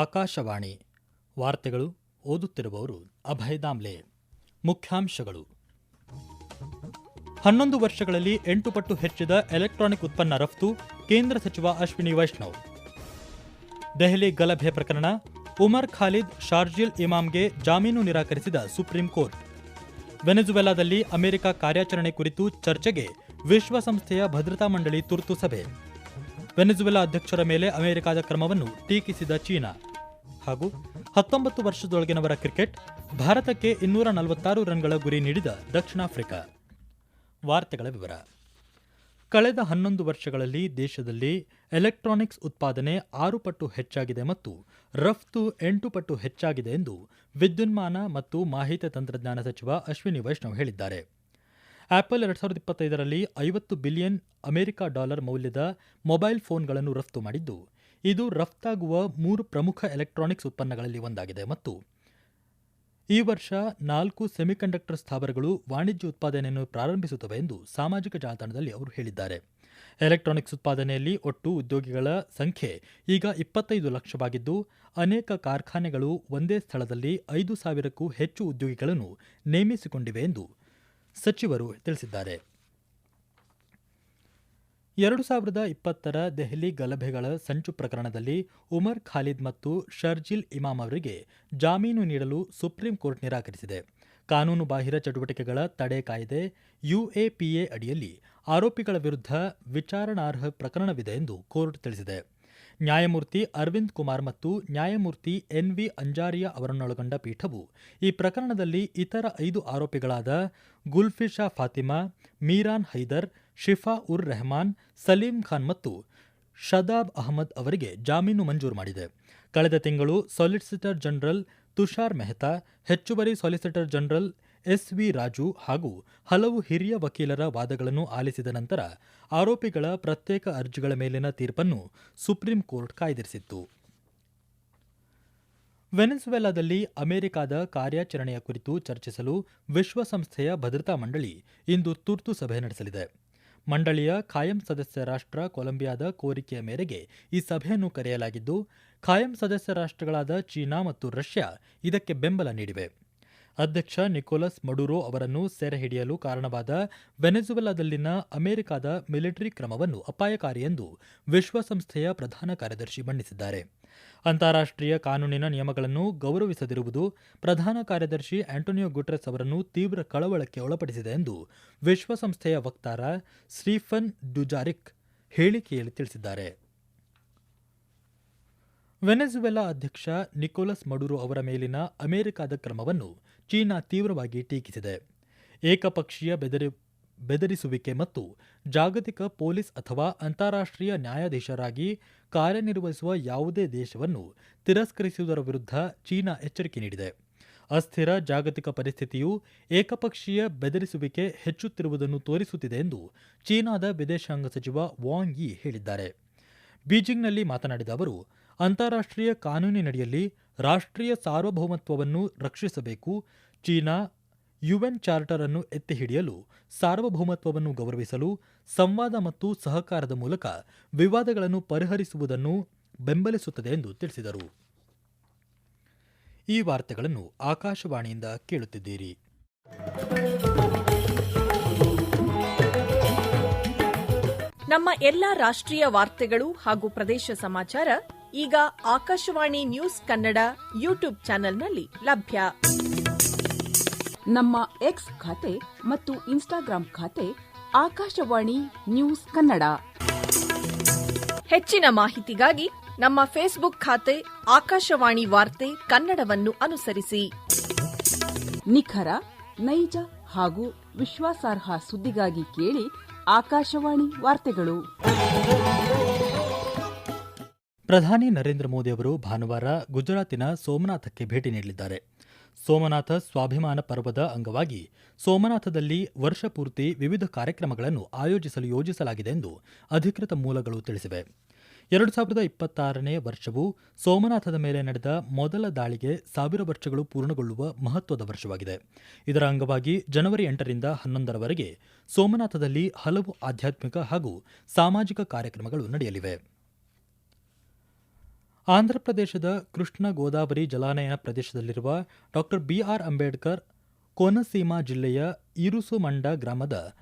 ಆಕಾಶವಾಣಿ ವಾರ್ತೆಗಳು ಓದುತ್ತಿರುವವರು ಅಭಯ್ ದಾಮ್ಲೆ. ಮುಖ್ಯಾಂಶಗಳು. ಹನ್ನೊಂದು ವರ್ಷಗಳಲ್ಲಿ ಎಂಟು ಪಟ್ಟು ಹೆಚ್ಚಿದ ಎಲೆಕ್ಟ್ರಾನಿಕ್ ಉತ್ಪನ್ನ ರಫ್ತು ಕೇಂದ್ರ ಸಚಿವ ಅಶ್ವಿನಿ ವೈಷ್ಣವ್. ದೆಹಲಿ ಗಲಭೆ ಪ್ರಕರಣ, ಉಮರ್ ಖಾಲಿದ್ ಶಾರ್ಜಿಲ್ ಇಮಾಮ್ಗೆ ಜಾಮೀನು ನಿರಾಕರಿಸಿದ ಸುಪ್ರೀಂ ಕೋರ್ಟ್. ವೆನೆಜುವೆಲಾದಲ್ಲಿ ಅಮೆರಿಕ ಕಾರ್ಯಾಚರಣೆ ಕುರಿತು ಚರ್ಚೆಗೆ ವಿಶ್ವಸಂಸ್ಥೆಯ ಭದ್ರತಾ ಮಂಡಳಿ ತುರ್ತು ಸಭೆ. ವೆನೆಜುವೆಲಾ ಅಧ್ಯಕ್ಷರ ಮೇಲೆ ಅಮೆರಿಕದ ಕ್ರಮವನ್ನು ಟೀಕಿಸಿದ ಚೀನಾ. ಹಾಗೂ ಹತ್ತೊಂಬತ್ತು ವರ್ಷದೊಳಗಿನವರ ಕ್ರಿಕೆಟ್ ಭಾರತಕ್ಕೆ ಇನ್ನೂರ ನಲವತ್ತಾರು ರನ್ಗಳ ಗುರಿ ನೀಡಿದ ದಕ್ಷಿಣ ಆಫ್ರಿಕಾ. ವಾರ್ತೆಗಳ ವಿವರ. ಕಳೆದ ಹನ್ನೊಂದು ವರ್ಷಗಳಲ್ಲಿ ದೇಶದಲ್ಲಿ ಎಲೆಕ್ಟ್ರಾನಿಕ್ಸ್ ಉತ್ಪಾದನೆ ಆರು ಪಟ್ಟು ಹೆಚ್ಚಾಗಿದೆ ಮತ್ತು ರಫ್ತು ಎಂಟು ಪಟ್ಟು ಹೆಚ್ಚಾಗಿದೆ ಎಂದು ವಿದ್ಯುನ್ಮಾನ ಮತ್ತು ಮಾಹಿತಿ ತಂತ್ರಜ್ಞಾನ ಸಚಿವ ಅಶ್ವಿನಿ ವೈಷ್ಣವ್ ಹೇಳಿದ್ದಾರೆ. ಆಪಲ್ ಎರಡ್ ಸಾವಿರದ ಇಪ್ಪತ್ತೈದರಲ್ಲಿ ಐವತ್ತು ಬಿಲಿಯನ್ ಅಮೆರಿಕ ಡಾಲರ್ ಮೌಲ್ಯದ ಮೊಬೈಲ್ ಫೋನ್ಗಳನ್ನು ರಫ್ತು ಮಾಡಿದ್ದು ಇದು ರಫ್ತಾಗುವ ಮೂರು ಪ್ರಮುಖ ಎಲೆಕ್ಟ್ರಾನಿಕ್ಸ್ ಉತ್ಪನ್ನಗಳಲ್ಲಿ ಒಂದಾಗಿದೆ ಮತ್ತು ಈ ವರ್ಷ ನಾಲ್ಕು ಸೆಮಿಕಂಡಕ್ಟರ್ ಸ್ಥಾವರಗಳು ವಾಣಿಜ್ಯ ಉತ್ಪಾದನೆಯನ್ನು ಪ್ರಾರಂಭಿಸುತ್ತವೆ ಎಂದು ಸಾಮಾಜಿಕ ಜಾಲತಾಣದಲ್ಲಿ ಅವರು ಹೇಳಿದ್ದಾರೆ. ಎಲೆಕ್ಟ್ರಾನಿಕ್ಸ್ ಉತ್ಪಾದನೆಯಲ್ಲಿ ಒಟ್ಟು ಉದ್ಯೋಗಿಗಳ ಸಂಖ್ಯೆ ಈಗ ಇಪ್ಪತ್ತೈದು ಲಕ್ಷವಾಗಿದ್ದು, ಅನೇಕ ಕಾರ್ಖಾನೆಗಳು ಒಂದೇ ಸ್ಥಳದಲ್ಲಿ ಐದು ಸಾವಿರಕ್ಕೂ ಹೆಚ್ಚು ಉದ್ಯೋಗಿಗಳನ್ನು ನೇಮಿಸಿಕೊಂಡಿವೆ ಎಂದು ಸಚಿವರು ತಿಳಿಸಿದ್ದಾರೆ. ಎರಡು ಸಾವಿರದ ಇಪ್ಪತ್ತರ ದೆಹಲಿ ಗಲಭೆಗಳ ಸಂಚು ಪ್ರಕರಣದಲ್ಲಿ ಉಮರ್ ಖಾಲಿದ್ ಮತ್ತು ಶರ್ಜಿಲ್ ಇಮಾಮ್ ಅವರಿಗೆ ಜಾಮೀನು ನೀಡಲು ಸುಪ್ರೀಂ ಕೋರ್ಟ್ ನಿರಾಕರಿಸಿದೆ. ಕಾನೂನು ಬಾಹಿರ ಚಟುವಟಿಕೆಗಳ ತಡೆ ಕಾಯ್ದೆ ಯುಎಪಿಎ ಅಡಿಯಲ್ಲಿ ಆರೋಪಿಗಳ ವಿರುದ್ಧ ವಿಚಾರಣಾರ್ಹ ಪ್ರಕರಣವಿದೆ ಎಂದು ಕೋರ್ಟ್ ತಿಳಿಸಿದೆ. ನ್ಯಾಯಮೂರ್ತಿ ಅರವಿಂದ್ ಕುಮಾರ್ ಮತ್ತು ನ್ಯಾಯಮೂರ್ತಿ ಎನ್ ವಿ ಅಂಜಾರಿಯಾ ಅವರನ್ನೊಳಗೊಂಡ ಪೀಠವು ಈ ಪ್ರಕರಣದಲ್ಲಿ ಇತರ ಐದು ಆರೋಪಿಗಳಾದ ಗುಲ್ಫಿಶಾ ಫಾತಿಮಾ, ಮೀರಾನ್ ಹೈದರ್ ಶಿಫಾ ಉರ್ ರೆಹಮಾನ್, ಸಲೀಂ ಖಾನ್ ಮತ್ತು ಶದಾಬ್ ಅಹಮದ್ ಅವರಿಗೆ ಜಾಮೀನು ಮಂಜೂರು ಮಾಡಿದೆ. ಕಳೆದ ತಿಂಗಳು ಸಾಲಿಸಿಟರ್ ಜನರಲ್ ತುಷಾರ್ ಮೆಹ್ತಾ, ಹೆಚ್ಚುವರಿ solicitor general S V Raju ಹಾಗೂ ಹಲವು ಹಿರಿಯ ವಕೀಲರ ವಾದಗಳನ್ನು ಆಲಿಸಿದ ನಂತರ ಆರೋಪಿಗಳ ಪ್ರತ್ಯೇಕ ಅರ್ಜಿಗಳ ಮೇಲಿನ ತೀರ್ಪನ್ನು ಸುಪ್ರೀಂ ಕೋರ್ಟ್ ಕಾಯ್ದಿರಿಸಿತ್ತು. ವೆನೆಸ್ವೆಲಾದಲ್ಲಿ ಅಮೆರಿಕದ ಕಾರ್ಯಾಚರಣೆಯ ಕುರಿತು ಚರ್ಚಿಸಲು ವಿಶ್ವಸಂಸ್ಥೆಯ ಭದ್ರತಾ ಮಂಡಳಿ ಇಂದು ತುರ್ತು ಸಭೆ ನಡೆಸಲಿದೆ. ಮಂಡಳಿಯ ಖಾಯಂ ಸದಸ್ಯ ರಾಷ್ಟ್ರ ಕೊಲಂಬಿಯಾದ ಕೋರಿಕೆಯ ಮೇರೆಗೆ ಈ ಸಭೆಯನ್ನು ಕರೆಯಲಾಗಿದ್ದು, ಖಾಯಂ ಸದಸ್ಯ ರಾಷ್ಟ್ರಗಳಾದ ಚೀನಾ ಮತ್ತು ರಷ್ಯಾ ಇದಕ್ಕೆ ಬೆಂಬಲ ನೀಡಿವೆ. ಅಧ್ಯಕ್ಷ ನಿಕೋಲಸ್ ಮಡುರೋ ಅವರನ್ನು ಸೆರೆ ಹಿಡಿಯಲು ಕಾರಣವಾದ ವೆನೆಜುವೆಲಾದಲ್ಲಿನ ಅಮೆರಿಕದ ಮಿಲಿಟರಿ ಕ್ರಮವನ್ನು ಅಪಾಯಕಾರಿ ಎಂದು ವಿಶ್ವಸಂಸ್ಥೆಯ ಪ್ರಧಾನ ಕಾರ್ಯದರ್ಶಿ ಬಣ್ಣಿಸಿದ್ದಾರೆ. ಅಂತಾರಾಷ್ಟ್ರೀಯ ಕಾನೂನಿನ ನಿಯಮಗಳನ್ನು ಗೌರವಿಸದಿರುವುದು ಪ್ರಧಾನ ಕಾರ್ಯದರ್ಶಿ ಆಂಟೋನಿಯೋ ಗುಟ್ರೆಸ್ ಅವರನ್ನು ತೀವ್ರ ಕಳವಳಕ್ಕೆ ಒಳಪಡಿಸಿದೆ ಎಂದು ವಿಶ್ವಸಂಸ್ಥೆಯ ವಕ್ತಾರ ಸ್ಟೀಫನ್ ಡುಜಾರಿಕ್ ಹೇಳಿಕೆಯಲ್ಲಿ ತಿಳಿಸಿದ್ದಾರೆ. ವೆನೆಜುವೆಲಾ ಅಧ್ಯಕ್ಷ ನಿಕೋಲಸ್ ಮಡುರೋ ಅವರ ಮೇಲಿನ ಅಮೆರಿಕದ ಕ್ರಮವನ್ನು ಚೀನಾ ತೀವ್ರವಾಗಿ ಟೀಕಿಸಿದೆ. ಏಕಪಕ್ಷೀಯ ಬೆದರಿ ಬೆದರಿಸುವಿಕೆ ಮತ್ತು ಜಾಗತಿಕ ಪೊಲೀಸ್ ಅಥವಾ ಅಂತಾರಾಷ್ಟ್ರೀಯ ನ್ಯಾಯಾಧೀಶರಾಗಿ ಕಾರ್ಯನಿರ್ವಹಿಸುವ ಯಾವುದೇ ದೇಶವನ್ನು ತಿರಸ್ಕರಿಸುವುದರ ವಿರುದ್ಧ ಚೀನಾ ಎಚ್ಚರಿಕೆ ನೀಡಿದೆ. ಅಸ್ಥಿರ ಜಾಗತಿಕ ಪರಿಸ್ಥಿತಿಯು ಏಕಪಕ್ಷೀಯ ಬೆದರಿಸುವಿಕೆ ಹೆಚ್ಚುತ್ತಿರುವುದನ್ನು ತೋರಿಸುತ್ತಿದೆ ಎಂದು ಚೀನಾದ ವಿದೇಶಾಂಗ ಸಚಿವ ವಾಂಗ್ ಯಿ ಹೇಳಿದ್ದಾರೆ. ಬೀಜಿಂಗ್ನಲ್ಲಿ ಮಾತನಾಡಿದ ಅವರು, ಅಂತಾರಾಷ್ಟ್ರೀಯ ಕಾನೂನಿನಡಿಯಲ್ಲಿ ರಾಷ್ಟ್ರೀಯ ಸಾರ್ವಭೌಮತ್ವವನ್ನು ರಕ್ಷಿಸಬೇಕು. ಚೀನಾ ಯುಎನ್ ಚಾರ್ಟರ್ ಅನ್ನು ಎತ್ತಿ ಹಿಡಿಯಲು ಸಾರ್ವಭೌಮತ್ವವನ್ನು ಗೌರವಿಸಲು, ಸಂವಾದ ಮತ್ತು ಸಹಕಾರದ ಮೂಲಕ ವಿವಾದಗಳನ್ನು ಪರಿಹರಿಸುವುದನ್ನು ಬೆಂಬಲಿಸುತ್ತದೆ ಎಂದು ತಿಳಿಸಿದರು. ಈ ವಾರ್ತೆಗಳನ್ನು ಆಕಾಶವಾಣಿಯಿಂದ ಕೇಳುತ್ತಿದ್ದೀರಿ. ನಮ್ಮ ಎಲ್ಲ ರಾಷ್ಟ್ರೀಯ ವಾರ್ತೆಗಳು ಹಾಗೂ ಪ್ರದೇಶ ಸಮಾಚಾರ ಈಗ ಆಕಾಶವಾಣಿ ನ್ಯೂಸ್ ಕನ್ನಡ ಯೂಟ್ಯೂಬ್ ಚಾನೆಲ್ನಲ್ಲಿ ಲಭ್ಯ. ನಮ್ಮ ಎಕ್ಸ್ ಖಾತೆ ಮತ್ತು ಇನ್ಸ್ಟಾಗ್ರಾಂ ಖಾತೆ ಆಕಾಶವಾಣಿ ನ್ಯೂಸ್ ಕನ್ನಡ. ಹೆಚ್ಚಿನ ಮಾಹಿತಿಗಾಗಿ ನಮ್ಮ ಫೇಸ್ಬುಕ್ ಖಾತೆ ಆಕಾಶವಾಣಿ ವಾರ್ತೆ ಕನ್ನಡವನ್ನು ಅನುಸರಿಸಿ. ನಿಖರ ನೈಜ ಹಾಗೂ ವಿಶ್ವಾಸಾರ್ಹ ಸುದ್ದಿಗಾಗಿ ಕೇಳಿ ಆಕಾಶವಾಣಿ ವಾರ್ತೆಗಳು. ಪ್ರಧಾನಿ ನರೇಂದ್ರ ಮೋದಿ ಅವರು ಭಾನುವಾರ ಗುಜರಾತಿನ ಸೋಮನಾಥಕ್ಕೆ ಭೇಟಿ ನೀಡಲಿದ್ದಾರೆ. ಸೋಮನಾಥ ಸ್ವಾಭಿಮಾನ ಪರ್ವದ ಅಂಗವಾಗಿ ಸೋಮನಾಥದಲ್ಲಿ ವರ್ಷಪೂರ್ತಿ ವಿವಿಧ ಕಾರ್ಯಕ್ರಮಗಳನ್ನು ಆಯೋಜಿಸಲು ಯೋಜಿಸಲಾಗಿದೆ ಎಂದು ಅಧಿಕೃತ ಮೂಲಗಳು ತಿಳಿಸಿವೆ. ಎರಡು ಸಾವಿರದ ಇಪ್ಪತ್ತಾರನೇ ವರ್ಷವು ಸೋಮನಾಥದ ಮೇಲೆ ನಡೆದ ಮೊದಲ ದಾಳಿಗೆ ಸಾವಿರ ವರ್ಷಗಳು ಪೂರ್ಣಗೊಳ್ಳುವ ಮಹತ್ವದ ವರ್ಷವಾಗಿದೆ. ಇದರ ಅಂಗವಾಗಿ ಜನವರಿ ಎಂಟರಿಂದ ಹನ್ನೊಂದರವರೆಗೆ ಸೋಮನಾಥದಲ್ಲಿ ಹಲವು ಆಧ್ಯಾತ್ಮಿಕ ಹಾಗೂ ಸಾಮಾಜಿಕ ಕಾರ್ಯಕ್ರಮಗಳು ನಡೆಯಲಿವೆ. ಆಂಧ್ರಪ್ರದೇಶದ ಕೃಷ್ಣ ಗೋದಾವರಿ ಜಲಾನಯನ ಪ್ರದೇಶದಲ್ಲಿರುವ ಡಾಕ್ಟರ್ ಬಿಆರ್ ಅಂಬೇಡ್ಕರ್ ಕೋನಸೀಮಾ ಜಿಲ್ಲೆಯ ಇರುಸುಮಂಡ ಗ್ರಾಮದ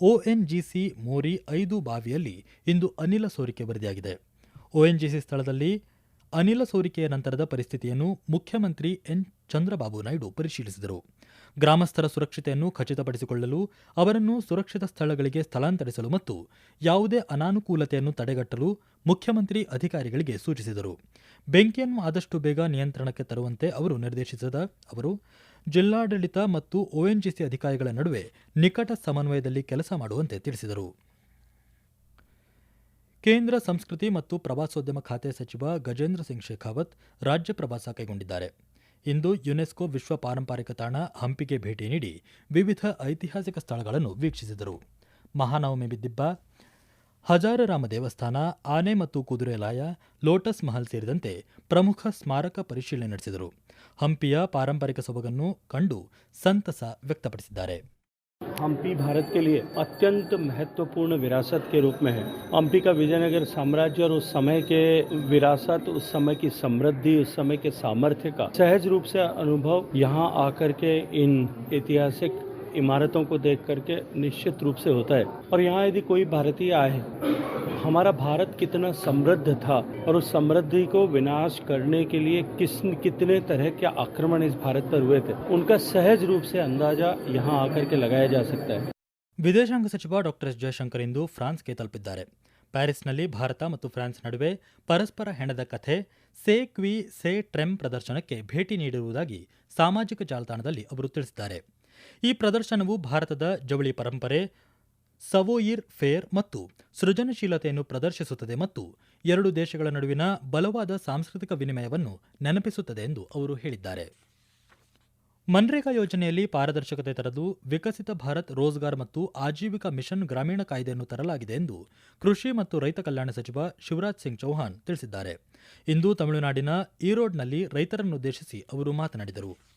ಒಎನ್ಜಿಸಿ ಮೋರಿ ಐದು ಬಾವಿಯಲ್ಲಿ ಇಂದು ಅನಿಲ ಸೋರಿಕೆ ವರದಿಯಾಗಿದೆ. ಒಎನ್ಜಿಸಿ ಸ್ಥಳದಲ್ಲಿ ಅನಿಲ ಸೋರಿಕೆಯ ನಂತರದ ಪರಿಸ್ಥಿತಿಯನ್ನು ಮುಖ್ಯಮಂತ್ರಿ ಎನ್. ಚಂದ್ರಬಾಬು ನಾಯ್ಡು ಪರಿಶೀಲಿಸಿದರು. ಗ್ರಾಮಸ್ಥರ ಸುರಕ್ಷತೆಯನ್ನು ಖಚಿತಪಡಿಸಿಕೊಳ್ಳಲು, ಅವರನ್ನು ಸುರಕ್ಷಿತ ಸ್ಥಳಗಳಿಗೆ ಸ್ಥಳಾಂತರಿಸಲು ಮತ್ತು ಯಾವುದೇ ಅನಾನುಕೂಲತೆಯನ್ನು ತಡೆಗಟ್ಟಲು ಮುಖ್ಯಮಂತ್ರಿ ಅಧಿಕಾರಿಗಳಿಗೆ ಸೂಚಿಸಿದರು. ಬೆಂಕಿಯನ್ನು ಆದಷ್ಟು ಬೇಗ ನಿಯಂತ್ರಣಕ್ಕೆ ತರುವಂತೆ ಅವರು ನಿರ್ದೇಶಿಸಿದ ಅವರು, ಜಿಲ್ಲಾಡಳಿತ ಮತ್ತು ಒಎನ್ಜಿಸಿ ಅಧಿಕಾರಿಗಳ ನಡುವೆ ನಿಕಟ ಸಮನ್ವಯದಲ್ಲಿ ಕೆಲಸ ಮಾಡುವಂತೆ ತಿಳಿಸಿದರು. ಕೇಂದ್ರ ಸಂಸ್ಕೃತಿ ಮತ್ತು ಪ್ರವಾಸೋದ್ಯಮ ಖಾತೆ ಸಚಿವ ಗಜೇಂದ್ರ ಸಿಂಗ್ ಶೇಖಾವತ್ ರಾಜ್ಯ ಪ್ರವಾಸ ಕೈಗೊಂಡಿದ್ದಾರೆ. ಇಂದು ಯುನೆಸ್ಕೋ ವಿಶ್ವ ಪಾರಂಪರಿಕ ತಾಣ ಹಂಪಿಗೆ ಭೇಟಿ ನೀಡಿ ವಿವಿಧ ಐತಿಹಾಸಿಕ ಸ್ಥಳಗಳನ್ನು ವೀಕ್ಷಿಸಿದರು. ಮಹಾನವಮಿ ಬಿದ್ದಿಬ್ಬ ಹಜಾರರಾಮ ದೇವಸ್ಥಾನ, ಆನೆ ಮತ್ತು ಕುದುರೆಲಾಯ ಲೋಟಸ್ ಮಹಲ್ ಸೇರಿದಂತೆ ಪ್ರಮುಖ ಸ್ಮಾರಕ ಪರಿಶೀಲನೆ ನಡೆಸಿದರು. ಹಂಪಿಯ ಪಾರಂಪರಿಕ ಸೊಬಗನ್ನು ಕಂಡು ಸಂತಸ ವ್ಯಕ್ತಪಡಿಸಿದ್ದಾರೆ. हम्पी भारत के लिए अत्यंत महत्वपूर्ण विरासत के रूप में है। हम्पी का विजयनगर साम्राज्य और उस समय के विरासत, उस समय की समृद्धि, उस समय के सामर्थ्य का सहज रूप से अनुभव यहाँ आकर के इन ऐतिहासिक इमारतों को देख करके निश्चित रूप से होता है और यहाँ यदि कोई भारतीय आए हमारा भारत कितना समृद्ध था और उस समृद्धि को विनाश करने के लिए किस कितने तरह के आक्रमण इस भारत पर हुए थे उनका सहज रूप से अंदाजा यहाँ आकर के लगाया जा सकता है ವಿದೇಶಾಂಗ ಸಚಿವ ಡಾಕ್ಟರ್ ಎಸ್ ಜಯಶಂಕರ್ ಇಂದು ಫ್ರಾನ್ಸ್ಗೆ ತಲುಪಿದ್ದಾರೆ ಪ್ಯಾರಿಸ್ನಲ್ಲಿ ಭಾರತ ಮತ್ತು ಫ್ರಾನ್ಸ್ ನಡುವೆ ಪರಸ್ಪರ ಹೆಣದ ಕಥೆ ಸೇ ಕ್ವಿ ಸೇ ಟ್ರೆಮ್ ಪ್ರದರ್ಶನಕ್ಕೆ ಭೇಟಿ ನೀಡಿರುವುದಾಗಿ ಸಾಮಾಜಿಕ ಜಾಲತಾಣದಲ್ಲಿ ಅವರು ತಿಳಿಸಿದ್ದಾರೆ ಈ ಪ್ರದರ್ಶನವು ಭಾರತದ ಜವಳಿ ಪರಂಪರೆ, ಸವೋಯಿರ್ ಫೇರ್ ಮತ್ತು ಸೃಜನಶೀಲತೆಯನ್ನು ಪ್ರದರ್ಶಿಸುತ್ತದೆ ಮತ್ತು ಎರಡು ದೇಶಗಳ ನಡುವಿನ ಬಲವಾದ ಸಾಂಸ್ಕೃತಿಕ ವಿನಿಮಯವನ್ನು ನೆನಪಿಸುತ್ತದೆ ಎಂದು ಅವರು ಹೇಳಿದ್ದಾರೆ. ಮನ್ರೇಗಾ ಯೋಜನೆಯಲ್ಲಿ ಪಾರದರ್ಶಕತೆ ತರಲು ವಿಕಸಿತ ಭಾರತ್ ರೋಜ್ಗಾರ್ ಮತ್ತು ಆಜೀವಿಕಾ ಮಿಷನ್ ಗ್ರಾಮೀಣ ಕಾಯ್ದೆಯನ್ನು ತರಲಾಗಿದೆ ಎಂದು ಕೃಷಿ ಮತ್ತು ರೈತ ಕಲ್ಯಾಣ ಸಚಿವ ಶಿವರಾಜ್ ಸಿಂಗ್ ಚೌಹಾಣ್ ತಿಳಿಸಿದ್ದಾರೆ. ಇಂದು ತಮಿಳುನಾಡಿನ ಈರೋಡ್ನಲ್ಲಿ ರೈತರನ್ನುದ್ದೇಶಿಸಿ ಅವರು ಮಾತನಾಡಿದರು.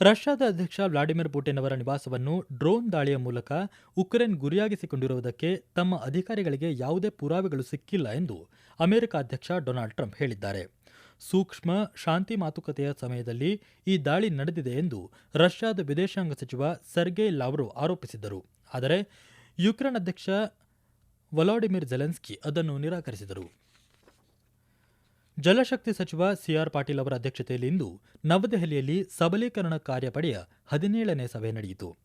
ರಷ್ಯಾದ ಅಧ್ಯಕ್ಷ ವ್ಲಾಡಿಮಿರ್ ಪುಟಿನ್ ಅವರ ನಿವಾಸವನ್ನು ಡ್ರೋನ್ ದಾಳಿಯ ಮೂಲಕ ಉಕ್ರೇನ್ ಗುರಿಯಾಗಿಸಿಕೊಂಡಿರುವುದಕ್ಕೆ ತಮ್ಮ ಅಧಿಕಾರಿಗಳಿಗೆ ಯಾವುದೇ ಪುರಾವೆಗಳು ಸಿಕ್ಕಿಲ್ಲ ಎಂದು ಅಮೆರಿಕ ಅಧ್ಯಕ್ಷ ಡೊನಾಲ್ಡ್ ಟ್ರಂಪ್ ಹೇಳಿದ್ದಾರೆ. ಸೂಕ್ಷ್ಮ, ಶಾಂತಿ ಮಾತುಕತೆಯ ಸಮಯದಲ್ಲಿ ಈ ದಾಳಿ ನಡೆದಿದೆ ಎಂದು ರಷ್ಯಾದ ವಿದೇಶಾಂಗ ಸಚಿವ ಸರ್ಗೆ ಲಾವ್ರೊ ಆರೋಪಿಸಿದ್ದರು. ಆದರೆ, ಯುಕ್ರೇನ್ ಅಧ್ಯಕ್ಷ ವಲಾಡಿಮಿರ್ ಜೆಲೆನ್ಸ್ಕಿ ಅದನ್ನು ನಿರಾಕರಿಸಿದರು. ಜಲಶಕ್ತಿ ಸಚಿವ ಸಿಆರ್ ಪಾಟೀಲ್ ಅವರ ಅಧ್ಯಕ್ಷತೆಯಲ್ಲಿ ಇಂದು ನವದೆಹಲಿಯಲ್ಲಿ ಸಬಲೀಕರಣ ಕಾರ್ಯಪಡೆಯ ಹದಿನೇಳನೇ ಸಭೆ ನಡೆಯಿತು.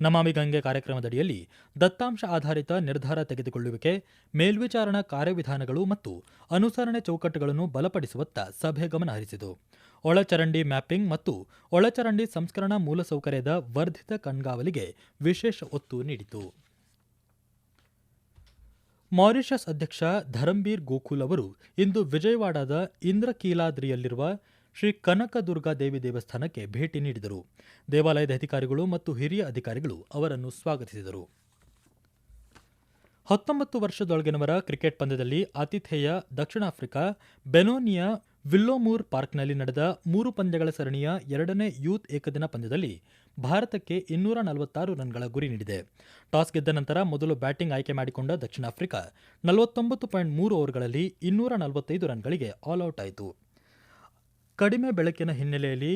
ನಮಾಮಿ ಗಂಗೆ ಕಾರ್ಯಕ್ರಮದಡಿಯಲ್ಲಿ ದತ್ತಾಂಶ ಆಧಾರಿತ ನಿರ್ಧಾರ ತೆಗೆದುಕೊಳ್ಳುವಿಕೆ, ಮೇಲ್ವಿಚಾರಣಾ ಕಾರ್ಯವಿಧಾನಗಳು ಮತ್ತು ಅನುಸರಣೆ ಚೌಕಟ್ಟುಗಳನ್ನು ಬಲಪಡಿಸುವತ್ತ ಸಭೆ ಗಮನಹರಿಸಿತು ಒಳಚರಂಡಿ ಮ್ಯಾಪಿಂಗ್ ಮತ್ತು ಒಳಚರಂಡಿ ಸಂಸ್ಕರಣಾ ಮೂಲಸೌಕರ್ಯದ ವರ್ಧಿತ ಕಣ್ಗಾವಲಿಗೆ ವಿಶೇಷ ಒತ್ತು ನೀಡಿತು. ಮಾರಿಷಸ್ ಅಧ್ಯಕ್ಷ ಧರಂಬೀರ್ ಗೋಕುಲ್ ಅವರು ಇಂದು ವಿಜಯವಾಡದ ಇಂದ್ರಕೀಲಾದ್ರಿಯಲ್ಲಿರುವ ಶ್ರೀ ಕನಕದುರ್ಗಾ ದೇವಿ ದೇವಸ್ಥಾನಕ್ಕೆ ಭೇಟಿ ನೀಡಿದರು. ದೇವಾಲಯದ ಅಧಿಕಾರಿಗಳು ಮತ್ತು ಹಿರಿಯ ಅಧಿಕಾರಿಗಳು ಅವರನ್ನು ಸ್ವಾಗತಿಸಿದರು. ಹತ್ತೊಂಬತ್ತು ವರ್ಷದೊಳಗಿನವರ ಕ್ರಿಕೆಟ್ ಪಂದ್ಯದಲ್ಲಿ ಆತಿಥೇಯ ದಕ್ಷಿಣ ಆಫ್ರಿಕಾ ಬೆನೋನಿಯ ವಿಲ್ಲೋಮೂರ್ ಪಾರ್ಕ್ನಲ್ಲಿ ನಡೆದ ಮೂರು ಪಂದ್ಯಗಳ ಸರಣಿಯ ಎರಡನೇ ಯೂತ್ ಏಕದಿನ ಪಂದ್ಯದಲ್ಲಿ ಭಾರತಕ್ಕೆ ಇನ್ನೂರ ನಲವತ್ತಾರು ರನ್ಗಳ ಗುರಿ ನೀಡಿದೆ. ಟಾಸ್ ಗೆದ್ದ ನಂತರ ಮೊದಲು ಬ್ಯಾಟಿಂಗ್ ಆಯ್ಕೆ ಮಾಡಿಕೊಂಡ ದಕ್ಷಿಣ ಆಫ್ರಿಕಾ ನಲವತ್ತೊಂಬತ್ತು ಪಾಯಿಂಟ್ ಮೂರು ಓವರ್ಗಳಲ್ಲಿ ಇನ್ನೂರ ನಲವತ್ತೈದು ರನ್ಗಳಿಗೆ ಆಲ್ಔಟ್ ಆಯಿತು. ಕಡಿಮೆ ಬೆಳಕಿನ ಹಿನ್ನೆಲೆಯಲ್ಲಿ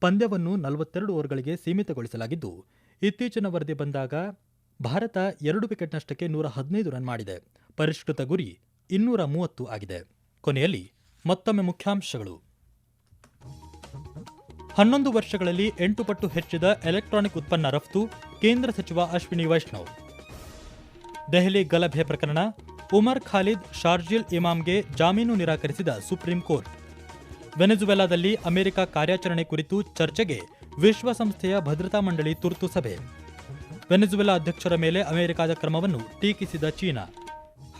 ಪಂದ್ಯವನ್ನು ನಲವತ್ತೆರಡು ಓವರ್ಗಳಿಗೆ ಸೀಮಿತಗೊಳಿಸಲಾಗಿದ್ದು, ಇತ್ತೀಚಿನ ವರದಿ ಬಂದಾಗ ಭಾರತ ಎರಡು ವಿಕೆಟ್ ನಷ್ಟಕ್ಕೆ ನೂರ ಹದಿನೈದು ರನ್ ಮಾಡಿದೆ. ಪರಿಷ್ಕೃತ ಗುರಿ ಇನ್ನೂರ ಮೂವತ್ತು ಆಗಿದೆ. ಕೊನೆಯಲ್ಲಿ ಮತ್ತೊಮ್ಮೆ ಮುಖ್ಯಾಂಶಗಳು. ಹನ್ನೊಂದು ವರ್ಷಗಳಲ್ಲಿ ಎಂಟು ಪಟ್ಟು ಹೆಚ್ಚಿದ ಎಲೆಕ್ಟ್ರಾನಿಕ್ ಉತ್ಪನ್ನ ರಫ್ತು, ಕೇಂದ್ರ ಸಚಿವ ಅಶ್ವಿನಿ ವೈಷ್ಣವ್. ದೆಹಲಿ ಗಲಭೆ ಪ್ರಕರಣ, ಉಮರ್ ಖಾಲಿದ್ ಶಾರ್ಜಿಲ್ ಇಮಾಮ್ಗೆ ಜಾಮೀನು ನಿರಾಕರಿಸಿದ ಸುಪ್ರೀಂ ಕೋರ್ಟ್. ವೆನೆಜುವೆಲಾದಲ್ಲಿ ಅಮೆರಿಕ ಕಾರ್ಯಾಚರಣೆ ಕುರಿತು ಚರ್ಚೆಗೆ ವಿಶ್ವಸಂಸ್ಥೆಯ ಭದ್ರತಾ ಮಂಡಳಿ ತುರ್ತು ಸಭೆ. ವೆನೆಜುವೆಲಾ ಅಧ್ಯಕ್ಷರ ಮೇಲೆ ಅಮೆರಿಕದ ಕ್ರಮವನ್ನು ಟೀಕಿಸಿದ ಚೀನಾ.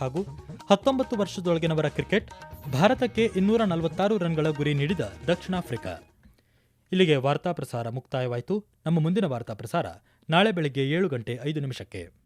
ಹಾಗೂ ಹತ್ತೊಂಬತ್ತು ವರ್ಷದೊಳಗಿನವರ ಕ್ರಿಕೆಟ್ ಭಾರತಕ್ಕೆ ಇನ್ನೂರ ನಲವತ್ತಾರು ರನ್ಗಳ ಗುರಿ ನೀಡಿದ ದಕ್ಷಿಣ ಆಫ್ರಿಕಾ. ಇಲ್ಲಿಗೆ ವಾರ್ತಾ ಪ್ರಸಾರ ಮುಕ್ತಾಯವಾಯಿತು. ನಮ್ಮ ಮುಂದಿನ ವಾರ್ತಾ ಪ್ರಸಾರ ನಾಳೆ ಬೆಳಗ್ಗೆ ಏಳು ಗಂಟೆ ಐದು ನಿಮಿಷಕ್ಕೆ.